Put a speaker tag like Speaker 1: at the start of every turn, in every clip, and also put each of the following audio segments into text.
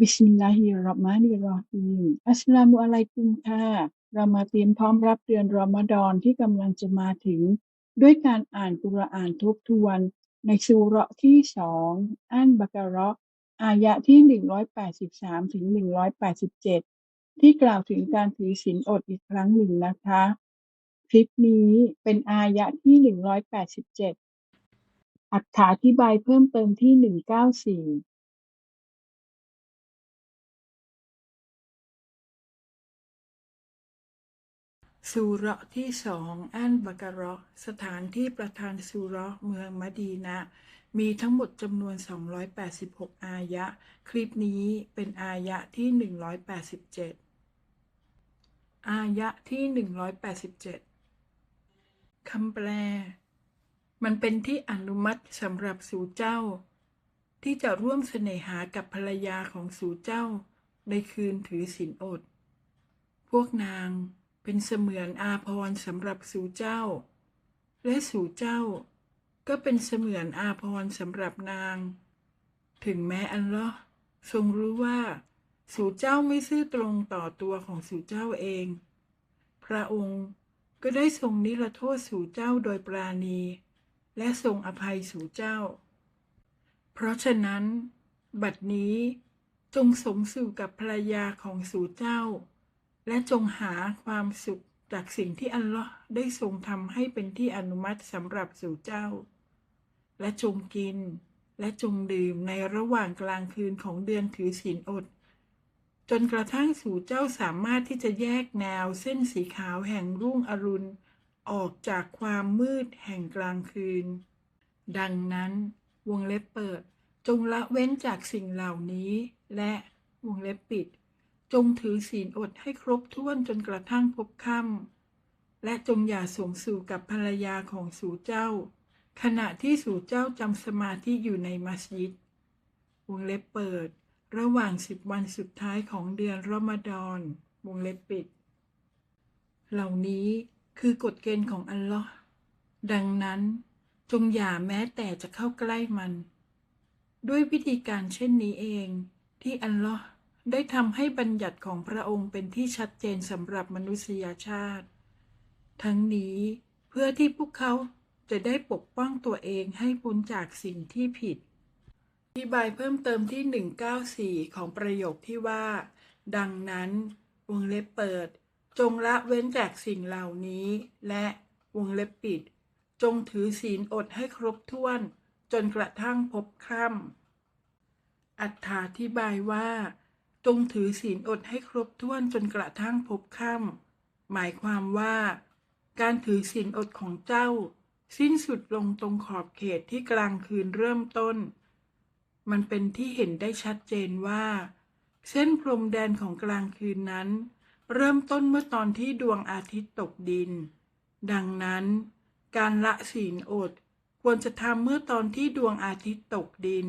Speaker 1: บิสมิลลาฮิรเราะห์มานิรเราะฮีมอัสลามุอะลัยกุมค่ะ เรามาเตรียมพร้อมรับเดือนรอมฎอนที่กำลังจะมาถึง ด้วยการอ่านกุรอานทบทวน ในซูเราะที่สองอันบากะเราะห์อายะที่ 183 ถึง 187 ที่กล่าวถึงการถือศีลอดอีกครั้งหนึ่งนะคะ คลิปนี้เป็นอายะที่ 187 อัถาธิบายเพิ่มเติมที่ 194
Speaker 2: ซูเราะที่สองอันบากะเราะห์สถานที่ประธานซูเราะห์เมืองมะดีนะ มีทั้งหมดจำนวน 286 อายะ คลิปนี้เป็นอายะที่ 187 อายะที่ 187 คำแปล มันเป็นที่อนุมัติสำหรับสู่เจ้า ที่จะร่วมเสน่หากับภรรยาของสู่เจ้า ในคืนถือศีลอด พวกนาง เป็นเสมือนอาภรณ์สำหรับสู่เจ้า และสู่เจ้า ก็เป็นเสมือนอาภรณ์สำหรับนาง ถึงแม้อัลลอทรงรู้ว่า สู่เจ้าไม่ซื่อตรงต่อตัวของสู่เจ้าเอง พระองค์ก็ได้ทรงนิรโทษสู่เจ้าโดยปราณี และทรงอภัยสู่เจ้า เพราะฉะนั้น บัดนี้จงสมสู่กับภรรยาของสู่เจ้า และจงหาความสุขจากสิ่งที่อัลลอฮ์ได้ทรงทำให้เป็นที่อนุมัติสำหรับสู่เจ้า และจงกิน และจงดื่มในระหว่างกลางคืนของเดือนถือศีลอด จนกระทั่งสู่เจ้าสามารถที่จะแยกแนวเส้นสีขาวแห่งรุ่งอรุณ ออกจากความมืดแห่งกลางคืน ดังนั้น วงเล็บเปิด จงละเว้นจากสิ่งเหล่านี้ และวงเล็บปิด จงถือศีลอดให้ครบถ้วนจนกระทั่งพบค่ำและจงอย่าสวมสู่กับภรรยาของสู่เจ้า ขณะที่สู่เจ้าจำสมาธิอยู่ในมัสยิดวงเล็บเปิด ระหว่างสิบวันสุดท้ายของเดือนรอมฎอนวงเล็บปิด เหล่านี้คือกฎเกณฑ์ของอัลลอฮ์ดังนั้นจงอย่าแม้แต่จะเข้าใกล้มัน ด้วยวิธีการเช่นนี้เองที่อัลลอฮ์ ได้ทำให้บัญญัติของพระองค์เป็นที่ชัดเจนสำหรับมนุษยชาติ ทั้งนี้เพื่อที่พวกเขาจะได้ปกป้องตัวเองให้พ้นจากสิ่งที่ผิดอธิบายเพิ่มเติมที่ 194 ของประโยคที่ว่า ดังนั้นวงเล็บเปิด จงละเว้นจากสิ่งเหล่านี้ และวงเล็บปิด จงถือศีลอดให้ครบถ้วน จนกระทั่งพบค่ำอัถาธิบายว่า จงถือศีลอดให้ครบถ้วนจนกระทั่งพบค่ำหมายความว่า การถือศีลอดของเจ้า สิ้นสุดลงตรงขอบเขตที่กลางคืนเริ่มต้น มันเป็นที่เห็นได้ชัดเจนว่า เส้นพรมแดนของกลางคืนนั้น เริ่มต้นเมื่อตอนที่ดวงอาทิตย์ตกดิน ดังนั้น การละศีลอดควรจะทำเมื่อตอนที่ดวงอาทิตย์ตกดิน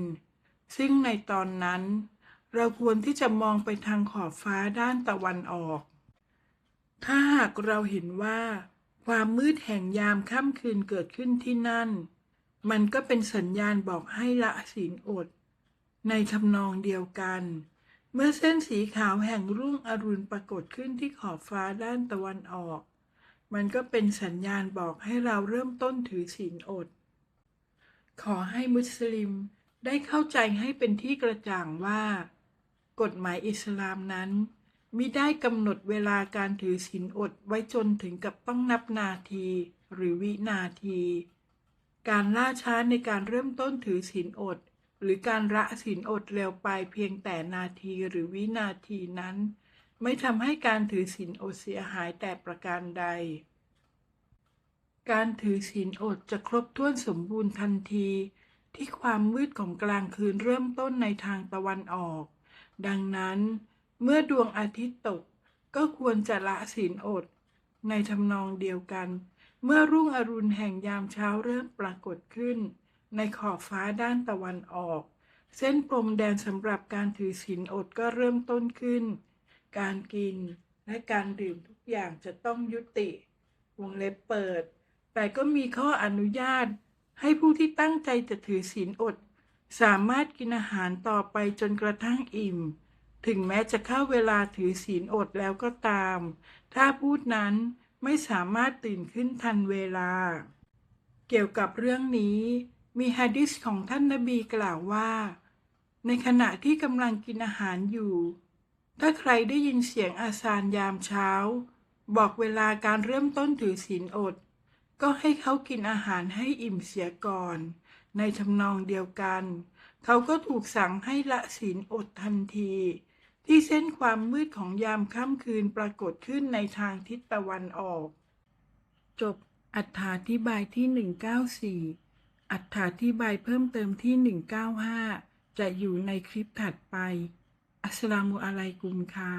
Speaker 2: ซึ่งในตอนนั้น เราควรที่จะมองไปทางขอบฟ้าด้านตะวันออก ถ้าหากเราเห็นว่า ความมืดแห่งยามค่ำคืนเกิดขึ้นที่นั่น มันก็เป็นสัญญาณบอกให้ละศีลอด ในทำนองเดียวกัน เมื่อเส้นสีขาวแห่งรุ่งอรุณปรากฏขึ้นที่ขอบฟ้าด้านตะวันออก มันก็เป็นสัญญาณบอกให้เราเริ่มต้นถือศีลอด ขอให้มุสลิมได้เข้าใจให้เป็นที่กระจ่างว่า กฎหมายอิสลามนั้นมิได้กำหนดเวลาการถือศีลอดไว้จนถึงกับต้องนับนาที หรือวินาที การล่าช้าในการเริ่มต้นถือศีลอด หรือการละศีลอดเร็วไปเพียงแต่นาทีหรือวินาทีนั้น ไม่ทำให้การถือศีลอดเสียหายแต่ประการใด การถือศีลอดจะครบถ้วนสมบูรณ์ทันที ที่ความมืดของกลางคืนเริ่มต้นในทางตะวันออก ดังนั้นเมื่อดวงอาทิตย์ตกก็ควรจะละศีลอด ในทำนองเดียวกัน เมื่อรุ่งอรุณแห่งยามเช้าเริ่มปรากฏขึ้น ในขอบฟ้าด้านตะวันออก เส้นพรมแดนสำหรับการถือศีลอดก็เริ่มต้นขึ้น การกินและการดื่มทุกอย่างจะต้องยุติ วงเล็บเปิด แต่ก็มีข้ออนุญาตให้ผู้ที่ตั้งใจจะถือศีลอด สามารถกินอาหารต่อไปจนกระทั่งอิ่ม ถึงแม้จะเข้าเวลาถือศีลอดแล้วก็ตาม ถ้าพูดนั้นไม่สามารถตื่นขึ้นทันเวลา เกี่ยวกับเรื่องนี้ มีฮะดิษของท่านนบีกล่าวว่า ในขณะที่กำลังกินอาหารอยู่ ถ้าใครได้ยินเสียงอาซานยามเช้า บอกเวลาการเริ่มต้นถือศีลอด ก็ให้เขากินอาหารให้อิ่มเสียก่อน ในทำนองเดียวกัน เขาก็ถูกสั่งให้ละศีลอดทันที ที่เส้นความมืดของยามค่ำคืนปรากฏขึ้นในทางทิศตะวันออก จบอัถาธิบายที่ 194 อัถาธิบายเพิ่มเติมที่ 195 จะอยู่ในคลิปถัดไป อัสสลามุอะลัยกุมค่ะ